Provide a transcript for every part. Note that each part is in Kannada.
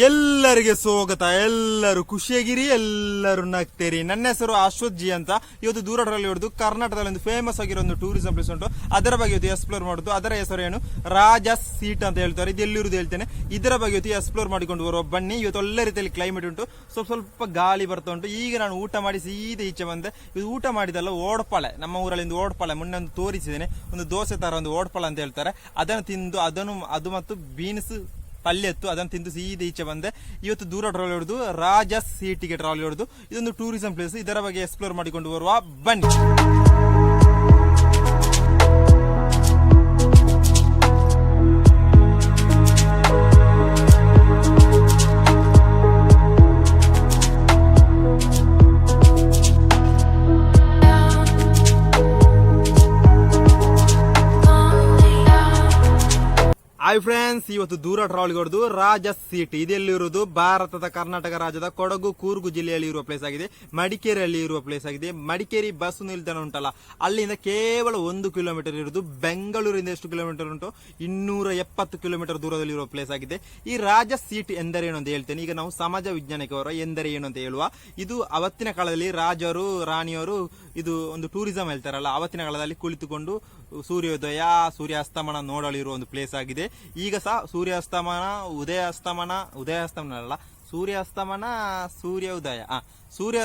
ಎಲ್ಲರಿಗೆ ಸ್ವಾಗತ, ಎಲ್ಲರೂ ಖುಷಿಯಾಗಿರಿ, ಎಲ್ಲರೂ ನಗ್ತೀರಿ. ನನ್ನ ಹೆಸರು ಅಶ್ವಥ್ ಜಿ ಅಂತ. ಇವತ್ತು ದೂರ ಕರ್ನಾಟಕದಲ್ಲಿ ಒಂದು ಫೇಮಸ್ ಆಗಿರೋ ಒಂದು ಟೂರಿಸಂ ಪ್ಲೇಸ್ ಉಂಟು. ಅದರ ಬಗ್ಗೆ ಇವತ್ತು ಎಕ್ಸ್ಪ್ಲೋರ್ ಮಾಡೋದು. ಅದರ ಹೆಸರು ಏನು? ರಾಜ ಸೀಟ್ ಅಂತ ಹೇಳ್ತಾರೆ. ಇದು ಎಲ್ಲಿರುವುದು ಹೇಳ್ತೇನೆ. ಇದರ ಬಗ್ಗೆ ಇವತ್ತು ಎಕ್ಸ್ಪ್ಲೋರ್ ಮಾಡಿಕೊಂಡು ಬರುವ ಬನ್ನಿ. ಇವತ್ತು ಒಳ್ಳೆ ರೀತಿಯಲ್ಲಿ ಕ್ಲೈಮೇಟ್ ಉಂಟು. ಸ್ವಲ್ಪ ಸ್ವಲ್ಪ ಗಾಳಿ ಬರ್ತಾ ಉಂಟು. ಈಗ ನಾನು ಊಟ ಮಾಡಿ ಸೀದಾ ಈಚೆ ಬಂದೆ. ಇದು ಊಟ ಮಾಡಿದಲ್ಲ ಓಡ್ಪಾಳೆ. ನಮ್ಮ ಊರಲ್ಲಿ ಒಂದು ಓಡ್ಪಾಳೆ. ಮೊನ್ನೆ ಒಂದು ತೋರಿಸಿದ್ದೇನೆ. ಒಂದು ದೋಸೆ ತರ ಒಂದು ಓಡ್ಪಾಳೆ ಅಂತ ಹೇಳ್ತಾರೆ. ಅದನ್ನು ತಿಂದು, ಅದನ್ನು, ಅದು ಮತ್ತು ಬೀನ್ಸ್ ಪಲ್ಯ ಎತ್ತು ಅದನ್ನು ತಿಂದು ಸೀದ ಈಚೆ ಬಂದೆ. ಇವತ್ತು ದೂರ ಟ್ರಾವೆಲ್ ಹೊಡೆದು ರಾಜ ಸಿಟಿಗೆ ಟ್ರಾವೆಲ್ ಹೊಡೆದು ಇದೊಂದು ಟೂರಿಸಂ ಪ್ಲೇಸ್ ಇದರ ಬಗ್ಗೆ ಎಕ್ಸ್ಪ್ಲೋರ್ ಮಾಡಿಕೊಂಡು ಬರುವ. ಬನ್ನಿ. ಹಾಯ್ ಫ್ರೆಂಡ್ಸ್ ಇವತ್ತು ದೂರ ಟ್ರಾವೆಲ್ ಹೊಡೆದು ರಾಜ ಸೀಟ್ ಇದೆಲ್ಲಿರುವುದು ಭಾರತದ ಕರ್ನಾಟಕ ರಾಜ್ಯದ ಕೊಡಗು, ಕೂರ್ಗು ಜಿಲ್ಲೆಯಲ್ಲಿ ಇರುವ ಪ್ಲೇಸ್ ಆಗಿದೆ. ಮಡಿಕೇರಿಯಲ್ಲಿ ಇರುವ ಪ್ಲೇಸ್ ಆಗಿದೆ. ಮಡಿಕೇರಿ ಬಸ್ ನಿಲ್ದಾಣ ಉಂಟಲ್ಲ, ಅಲ್ಲಿಂದ ಕೇವಲ ಒಂದು ಕಿಲೋಮೀಟರ್ ಇರುವುದು ಬೆಂಗಳೂರಿಂದ ಎಷ್ಟು ಕಿಲೋಮೀಟರ್ ಉಂಟು? ಇನ್ನೂರ ಎಪ್ಪತ್ತು ಕಿಲೋಮೀಟರ್ ದೂರದಲ್ಲಿ ಇರುವ ಪ್ಲೇಸ್ ಆಗಿದೆ. ಈ ರಾಜ ಸೀಟ್ ಎಂದರೇನು ಅಂತ ಹೇಳ್ತೇನೆ. ಈಗ ನಾವು ಸಮಾಜ ವಿಜ್ಞಾನಕ್ಕೆ ಅವರ ಎಂದರೆ ಏನು ಅಂತ ಹೇಳುವ. ಇದು ಅವತ್ತಿನ ಕಾಲದಲ್ಲಿ ರಾಜರು, ರಾಣಿಯವರು ಇದು ಒಂದು ಟೂರಿಸಂ ಹೇಳ್ತಾರಲ್ಲ ಆವತ್ತಿನ ಕಾಲದಲ್ಲಿ ಕುಳಿತುಕೊಂಡು ಸೂರ್ಯೋದಯ, ಸೂರ್ಯಾಸ್ತಮನ ನೋಡಲು ಒಂದು ಪ್ಲೇಸ್ ಆಗಿದೆ. ಈಗ ಸಹ ಸೂರ್ಯಾಸ್ತಮನ ಉದಯ ಅಸ್ತಮನ ಉದಯ ಅಸ್ತಮನ ಅಲ್ಲ, ಸೂರ್ಯಾಸ್ತಮನ, ಸೂರ್ಯೋದಯ. ಸೂರ್ಯ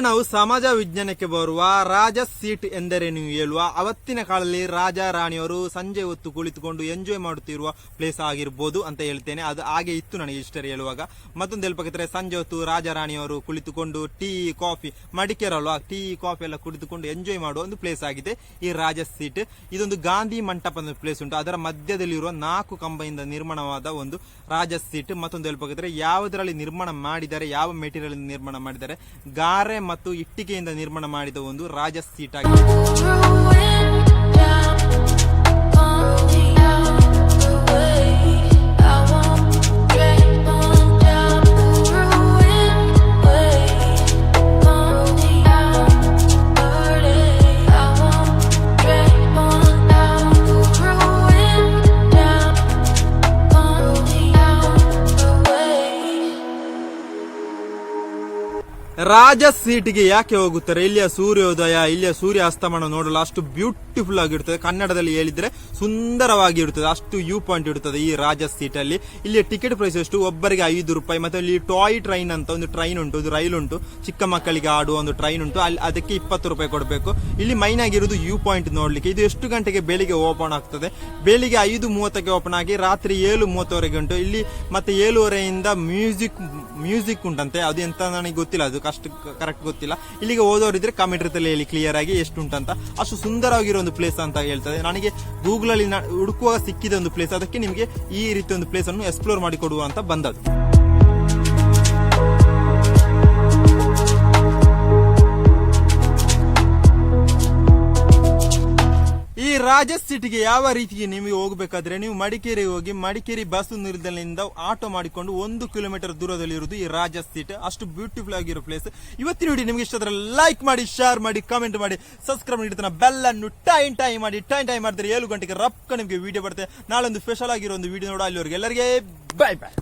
ನಾವು ಸಮಾಜ ವಿಜ್ಞಾನಕ್ಕೆ ಬರುವ ರಾಜ ಸೀಟ್ ಎಂದರೆ ನೀವು ಹೇಳುವ, ಅವತ್ತಿನ ಕಾಲದಲ್ಲಿ ರಾಜ ರಾಣಿಯವರು ಸಂಜೆ ಹೊತ್ತು ಕುಳಿತುಕೊಂಡು ಎಂಜಾಯ್ ಮಾಡುತ್ತಿರುವ ಪ್ಲೇಸ್ ಆಗಿರ್ಬೋದು ಅಂತ ಹೇಳ್ತೇನೆ. ಅದು ಹಾಗೆ ಇತ್ತು ನನಗೆ ಇಷ್ಟ ಹೇಳುವಾಗ. ಮತ್ತೊಂದು ಹೇಳ್ಬೇಕಿದ್ರೆ, ಸಂಜೆ ಹೊತ್ತು ರಾಜ ರಾಣಿಯವರು ಕುಳಿತುಕೊಂಡು ಟೀ, ಕಾಫಿ ಮಡಿಕೇರಿ ಅಲ್ವಾ ಟೀ, ಕಾಫಿ ಎಲ್ಲ ಕುಳಿತುಕೊಂಡು ಎಂಜಾಯ್ ಮಾಡುವ ಒಂದು ಪ್ಲೇಸ್ ಆಗಿದೆ ಈ ರಾಜ ಸೀಟ್. ಇದೊಂದು ಗಾಂಧಿ ಮಂಟಪದ ಪ್ಲೇಸ್ ಉಂಟು. ಅದರ ಮಧ್ಯದಲ್ಲಿ ಇರುವ ನಾಲ್ಕು ಕಂಬದಿಂದ ನಿರ್ಮಾಣವಾದ ಒಂದು ರಾಜ ಸೀಟ್. ಮತ್ತೊಂದು ಹೇಳ್ಬೇಕಿದ್ರೆ, ಯಾವುದರಲ್ಲಿ ನಿರ್ಮಾಣ ಮಾಡಿದ್ದಾರೆ, ಯಾವ ಮೆಟೀರಿಯಲ್ ನಿರ್ಮಾಣ ಮಾಡಿದ್ದಾರೆ, ಗಾರೆ ಮತ್ತು ಇಟ್ಟಿಗೆಯಿಂದ ನಿರ್ಮಾಣ ಮಾಡಿದ ಒಂದು ರಾಜ ಸೀಟ್ ಆಗಿದೆ ರಾಜ ಸೀಟಿಗೆ ಯಾಕೆ ಹೋಗುತ್ತಾರೆ? ಇಲ್ಲಿಯ ಸೂರ್ಯೋದಯ, ಇಲ್ಲಿಯ ಸೂರ್ಯ ಅಸ್ತಮನ ನೋಡಲು ಅಷ್ಟು ಬ್ಯೂಟಿಫುಲ್ ಆಗಿರ್ತದೆ ಕನ್ನಡದಲ್ಲಿ ಹೇಳಿದ್ರೆ ಸುಂದರವಾಗಿ ಇರುತ್ತದೆ. ಅಷ್ಟು ವ್ಯೂ ಪಾಯಿಂಟ್ ಇರುತ್ತದೆ ಈ ರಾಜ ಸೀಟಲ್ಲಿ. ಇಲ್ಲಿಯ ಟಿಕೆಟ್ ಪ್ರೈಸ್ ಎಷ್ಟು? ಒಬ್ಬರಿಗೆ ಐದು ರೂಪಾಯಿ. ಮತ್ತೆ ಇಲ್ಲಿ ಟಾಯ್ ಟ್ರೈನ್ ಅಂತ ಒಂದು ಟ್ರೈನ್ ಉಂಟು. ಒಂದು ರೈಲ್ ಉಂಟು. ಚಿಕ್ಕ ಮಕ್ಕಳಿಗೆ ಆಡುವ ಒಂದು ಟ್ರೈನ್ ಉಂಟು. ಅಲ್ಲಿ ಅದಕ್ಕೆ ಇಪ್ಪತ್ತು ರೂಪಾಯಿ ಕೊಡಬೇಕು. ಇಲ್ಲಿ ಮೈನ್ ಆಗಿರೋದು ವ್ಯೂ ಪಾಯಿಂಟ್ ನೋಡಲಿಕ್ಕೆ. ಇದು ಎಷ್ಟು ಗಂಟೆಗೆ ಬೆಳಿಗ್ಗೆ ಓಪನ್ ಆಗ್ತದೆ? ಬೆಳಿಗ್ಗೆ ಐದು ಮೂವತ್ತಕ್ಕೆ ಓಪನ್ ಆಗಿ ರಾತ್ರಿ ಏಳು ಮೂವತ್ತವರೆಗೆ ಉಂಟು. ಇಲ್ಲಿ ಮತ್ತೆ ಏಳುವರೆಯಿಂದ ಮ್ಯೂಸಿಕ್ ಮ್ಯೂಸಿಕ್ ಉಂಟಂತೆ. ಅದು ಎಂತ ನನಗೆ ಗೊತ್ತಿಲ್ಲ. ಅದು ಕಷ್ಟ ಕರೆಕ್ಟ್ ಗೊತ್ತಿಲ್ಲ. ಇಲ್ಲಿಗೆ ಹೋದವರಿದ್ರೆ ಕಾಮೆಂಟ್ ರೀತಿಯಲ್ಲಿ ಹೇಳಿ ಕ್ಲಿಯರ್ ಆಗಿ ಎಷ್ಟು ಉಂಟಂತ ಅಷ್ಟು ಸುಂದರವಾಗಿರೋ ಒಂದು ಪ್ಲೇಸ್ ಅಂತ ಹೇಳ್ತದೆ. ನನಗೆ ಗೂಗಲ್ ಅಲ್ಲಿ ನಾ- ಹುಡುಕುವಾಗ ಸಿಕ್ಕಿದ ಒಂದು ಪ್ಲೇಸ್ ಅದಕ್ಕೆ ನಿಮಗೆ ಈ ರೀತಿ ಒಂದು ಪ್ಲೇಸ್ ಅನ್ನು ಎಕ್ಸ್ಪ್ಲೋರ್ ಮಾಡಿ ಕೊಡುವ ಅಂತ ಬಂದದ್ದು. ಈ ರಾಜ ಸಿಟಿಗೆ ಯಾವ ರೀತಿಗೆ ನಿಮಗೆ ಹೋಗಬೇಕಾದ್ರೆ ನೀವು ಮಡಿಕೇರಿ ಹೋಗಿ ಮಡಿಕೇರಿ ಬಸ್ ನಿಲ್ದಾಣದಿಂದ ಆಟೋ ಮಾಡಿಕೊಂಡು ಒಂದು ಕಿಲೋಮೀಟರ್ ದೂರದಲ್ಲಿ ಇರುವುದು ಈ ರಾಜ ಸೀಟ್. ಅಷ್ಟು ಬ್ಯೂಟಿಫುಲ್ ಆಗಿರೋ ಪ್ಲೇಸ್ ಇವತ್ತಿನ ವಿಡಿಯೋ ನಿಮಗೆ ಇಷ್ಟ ಲೈಕ್ ಮಾಡಿ ಶೇರ್ ಮಾಡಿ ಕಮೆಂಟ್ ಮಾಡಿ ಸಬ್ಸ್ಕ್ರೈಬ್ ಮಾಡಿ ಬೆಲ್ ಅನ್ನು ಟೈಮ್ ಟೈಮ್ ಮಾಡಿ ಟೈಮ್ ಟೈಮ್ ಮಾಡಿದ್ರೆ ಏಳು ಗಂಟೆಗೆ ರಪ್ಕ ನಿಮಗೆ ವಿಡಿಯೋ ಬರುತ್ತೆ. ನಾಳೆ ಒಂದು ಸ್ಪೆಷಲ್ ಆಗಿರೋ ಒಂದು ವಿಡಿಯೋ ನೋಡೋ ಅಲ್ಲಿವರೆಗೆ. ಎಲ್ಲರಿಗೆ ಬೈ ಬೈ